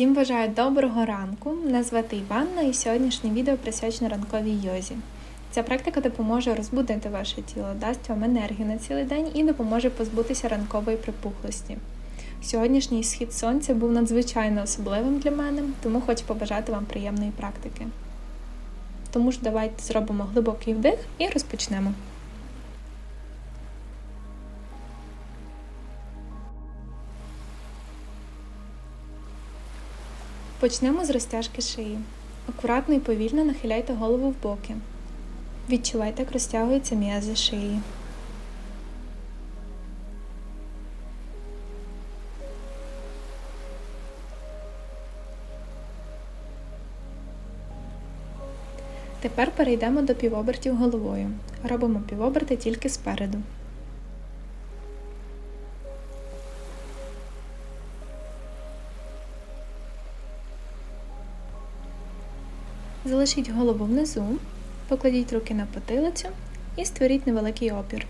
Всім бажаю доброго ранку. Мене звати Іванна і сьогоднішнє відео присвячено ранковій йозі. Ця практика допоможе розбудити ваше тіло, дасть вам енергію на цілий день і допоможе позбутися ранкової припухлості. Сьогоднішній схід сонця був надзвичайно особливим для мене, тому хочу побажати вам приємної практики. Тому ж давайте зробимо глибокий вдих і розпочнемо. Почнемо з розтяжки шиї. Акуратно і повільно нахиляйте голову в боки. Відчувайте, як розтягуються м'язи шиї. Тепер перейдемо до півобертів головою. Робимо півоберти тільки спереду. Залишіть голову внизу, покладіть руки на потилицю і створіть невеликий опір.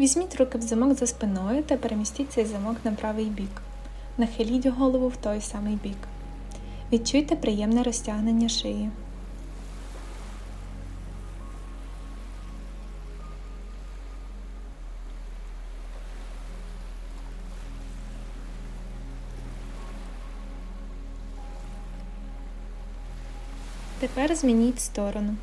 Візьміть руки в замок за спиною та перемістіть цей замок на правий бік. Нахиліть голову в той самий бік. Відчуйте приємне розтягнення шиї. Тепер змініть сторону.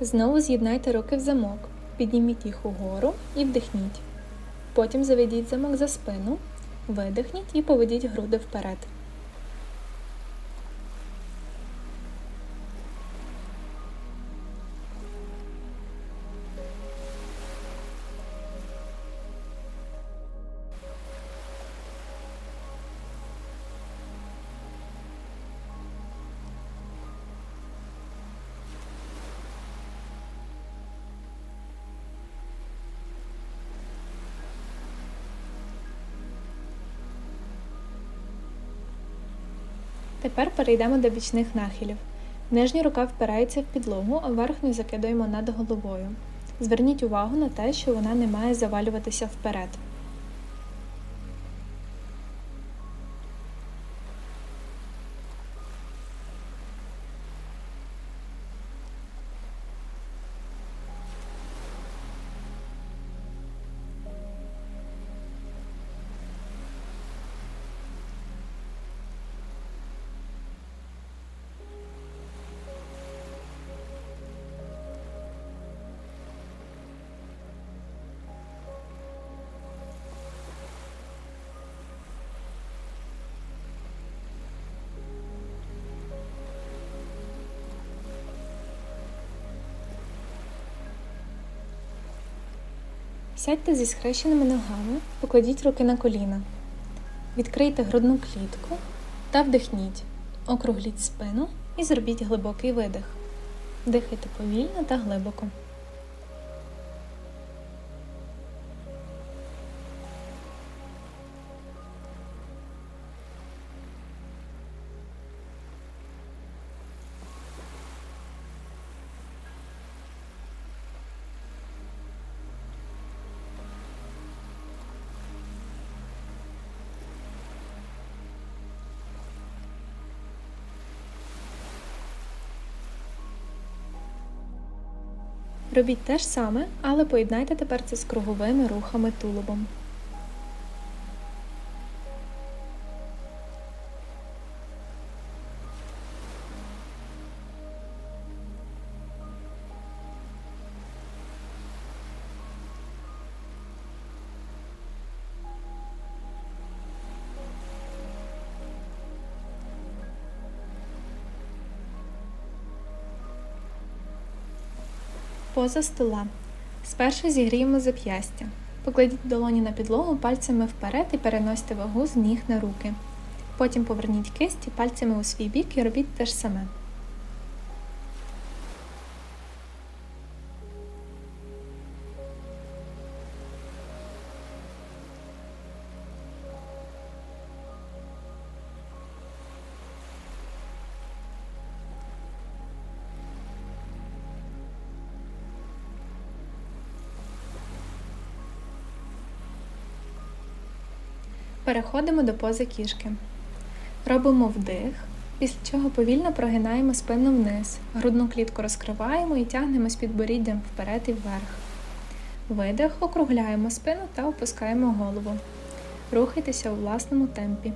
Знову з'єднайте руки в замок, підніміть їх угору і вдихніть. Потім заведіть замок за спину, видихніть і поведіть груди вперед. Тепер перейдемо до бічних нахилів. Нижня рука впирається в підлогу, а верхню закидуємо над головою. Зверніть увагу на те, що вона не має завалюватися вперед. Сядьте зі схрещеними ногами, покладіть руки на коліна. Відкрийте грудну клітку та вдихніть. Округліть спину і зробіть глибокий видих. Дихайте повільно та глибоко. Робіть те ж саме, але поєднайте тепер це з круговими рухами тулубом. Поза стола. Спершу зігріємо зап'ястя. Покладіть долоні на підлогу пальцями вперед і переносьте вагу з ніг на руки. Потім поверніть кисті пальцями у свій бік і робіть те ж саме. Переходимо до пози кішки. Робимо вдих, після чого повільно прогинаємо спину вниз, грудну клітку розкриваємо і тягнемо з підборіддям вперед і вверх. Видих, округляємо спину та опускаємо голову. Рухайтеся у власному темпі.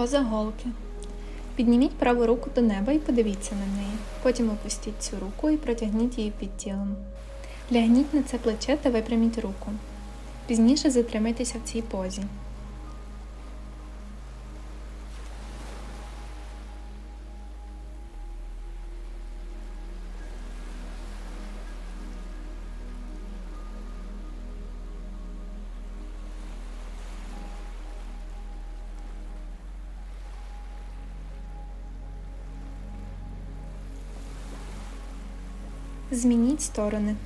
Поза голки. Підніміть праву руку до неба і подивіться на неї. Потім опустіть цю руку і протягніть її під тілом. Лягніть на це плече та випряміть руку. Пізніше затримайтеся в цій позі. Змініть сторони.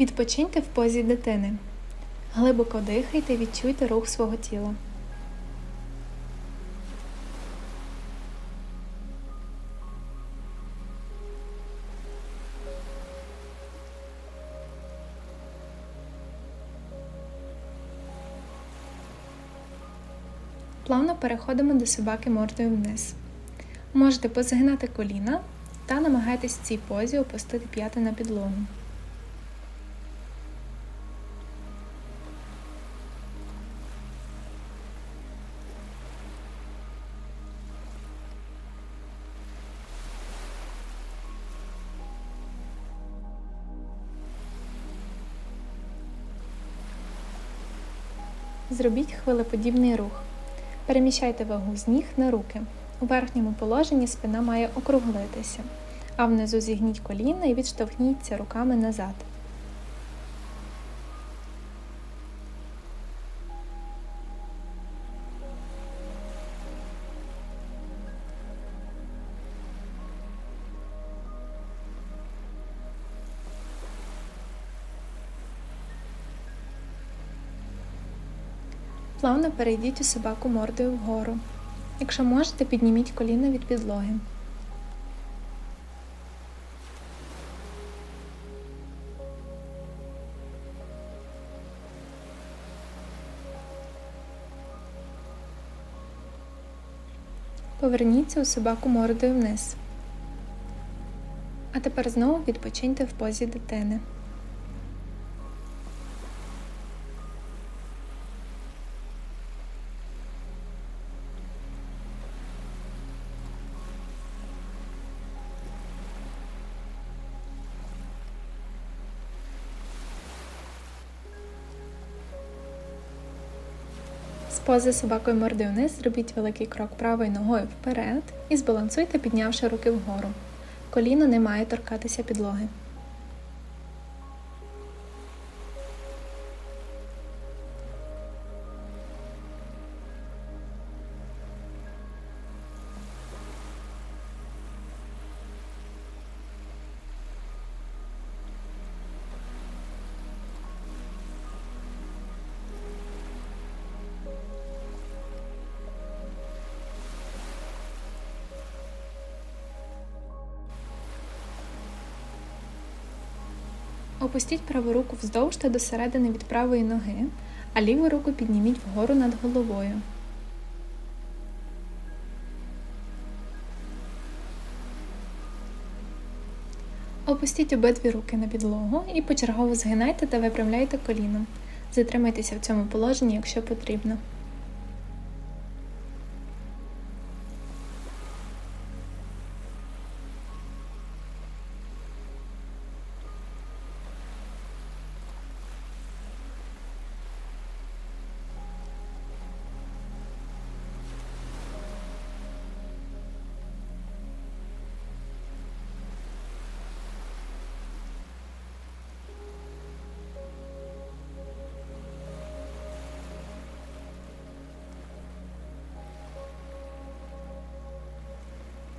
Відпочиньте в позі дитини. Глибоко дихайте, відчуйте рух свого тіла. Плавно переходимо до собаки мордою вниз. Можете позагинати коліна та намагайтесь в цій позі опустити п'яти на підлогу. Зробіть хвилеподібний рух. Переміщайте вагу з ніг на руки. У верхньому положенні спина має округлитися, а внизу зігніть коліна і відштовхніться руками назад. Плавно перейдіть у собаку мордою вгору. Якщо можете, підніміть коліна від підлоги. Поверніться у собаку мордою вниз. А тепер знову відпочиньте в позі дитини. Пози собакою морди вниз зробіть великий крок правою ногою вперед і збалансуйте, піднявши руки вгору. Коліно не має торкатися підлоги. Опустіть праву руку вздовж та до середини від правої ноги, а ліву руку підніміть вгору над головою. Опустіть обидві руки на підлогу і почергово згинайте та випрямляйте коліном. Затримайтеся в цьому положенні, якщо потрібно.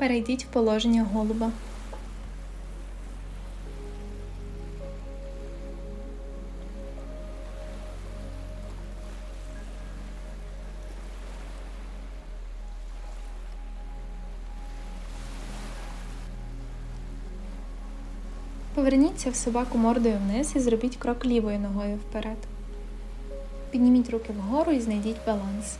Перейдіть в положення голуба. Поверніться в собаку мордою вниз і зробіть крок лівою ногою вперед. Підніміть руки вгору і знайдіть баланс.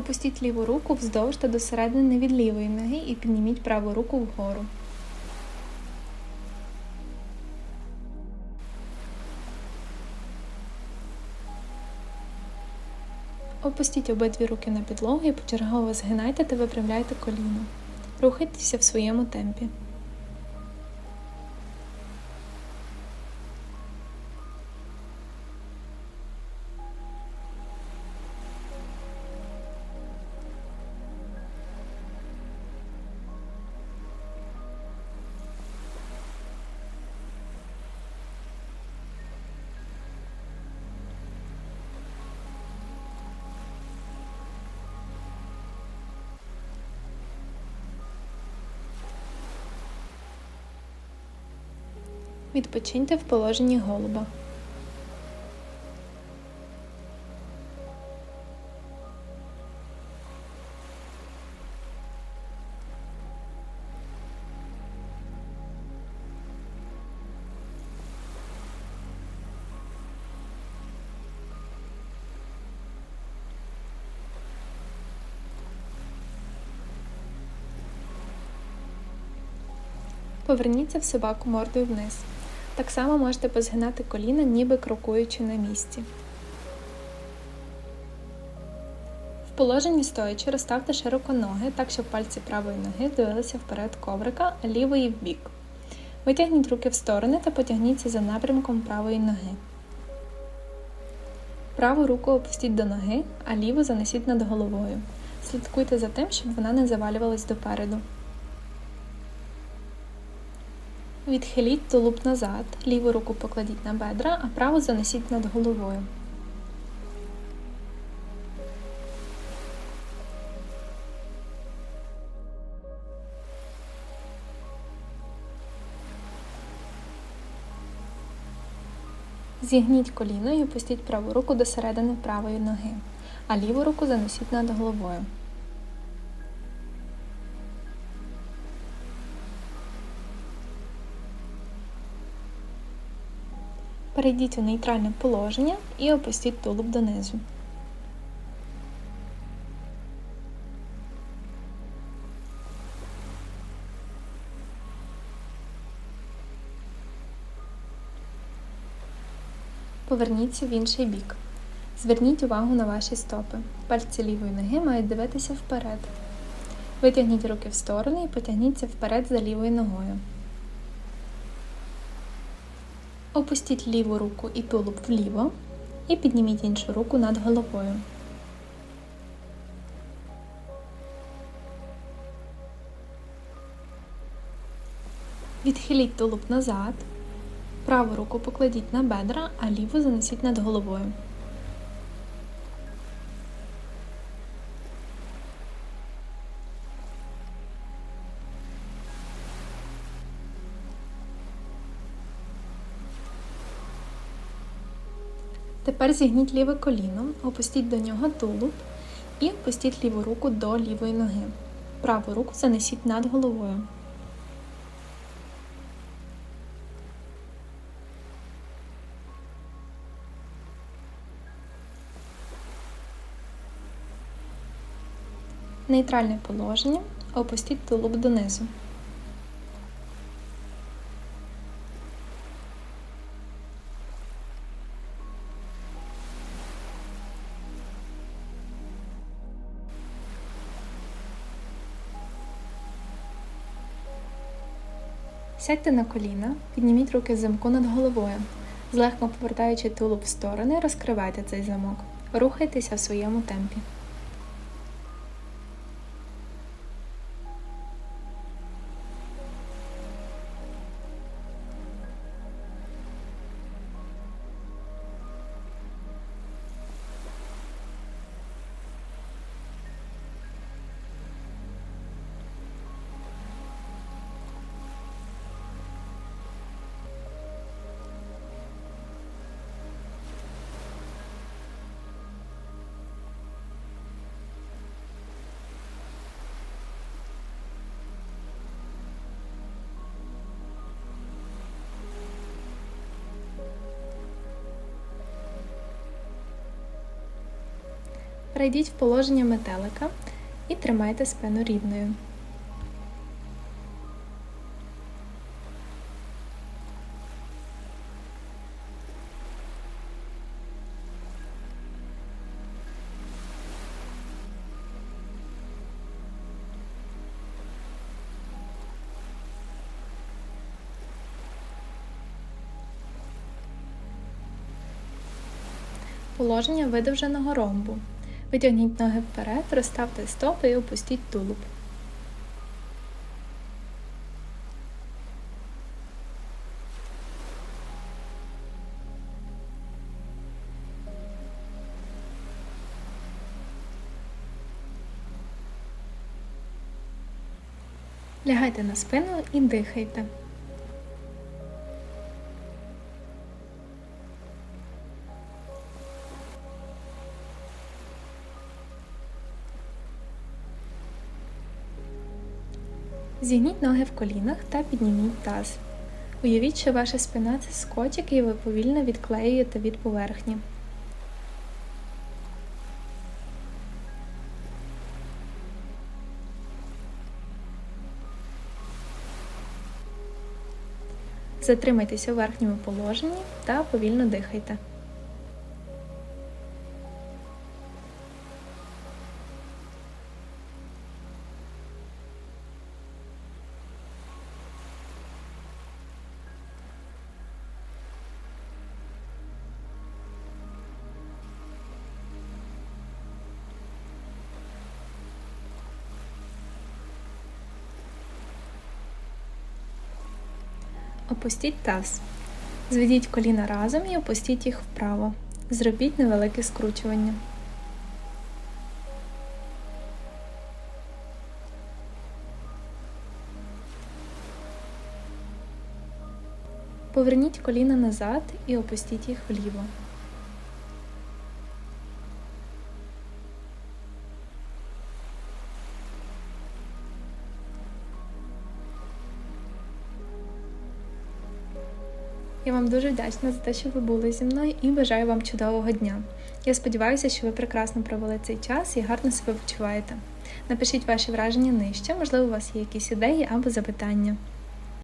Опустіть ліву руку вздовж та до середини від лівої ноги і підніміть праву руку вгору. Опустіть обидві руки на підлогу і почергово згинайте та випрямляйте коліно. Рухайтеся в своєму темпі. Відпочиньте в положенні голуба. Поверніться в собаку мордою вниз. Так само можете позгинати коліна, ніби крокуючи на місці. В положенні стоячи розставте широко ноги, так щоб пальці правої ноги дивилися вперед коврика, а лівої в бік. Витягніть руки в сторони та потягніться за напрямком правої ноги. Праву руку опустіть до ноги, а ліву занесіть над головою. Слідкуйте за тим, щоб вона не завалювалась допереду. Відхиліть тулуб назад, ліву руку покладіть на бедра, а праву занесіть над головою. Зігніть коліно і опустіть праву руку до середини правої ноги, а ліву руку занесіть над головою. Перейдіть у нейтральне положення і опустіть тулуб донизу. Поверніться в інший бік. Зверніть увагу на ваші стопи. Пальці лівої ноги мають дивитися вперед. Витягніть руки в сторони і потягніться вперед за лівою ногою. Опустіть ліву руку і тулуб вліво і підніміть іншу руку над головою. Відхиліть тулуб назад. Праву руку покладіть на бедра, а ліву занесіть над головою. Тепер зігніть ліве коліно, опустіть до нього тулуб І опустіть ліву руку до лівої ноги. Праву руку занесіть над головою. Нейтральне положення. Опустіть тулуб донизу. Сядьте на коліна, підніміть руки замку над головою. Злегка повертаючи тулуб в сторони, розкривайте цей замок. Рухайтеся в своєму темпі. Перейдіть в положення метелика і тримайте спину рівною. Положення видовженого ромбу. Витягніть ноги вперед, розставте стопи і опустіть тулуб. Лягайте на спину і дихайте. Зігніть ноги в колінах та підніміть таз. Уявіть, що ваша спина це скотик і ви повільно відклеюєте від поверхні. Затримайтеся у верхньому положенні та повільно дихайте. Опустіть таз. Зведіть коліна разом і опустіть їх вправо. Зробіть невелике скручування. Поверніть коліна назад і опустіть їх вліво. Дуже вдячна за те, що ви були зі мною і бажаю вам чудового дня. Я сподіваюся, що ви прекрасно провели цей час і гарно себе почуваєте. Напишіть ваші враження нижче, можливо, у вас є якісь ідеї або запитання.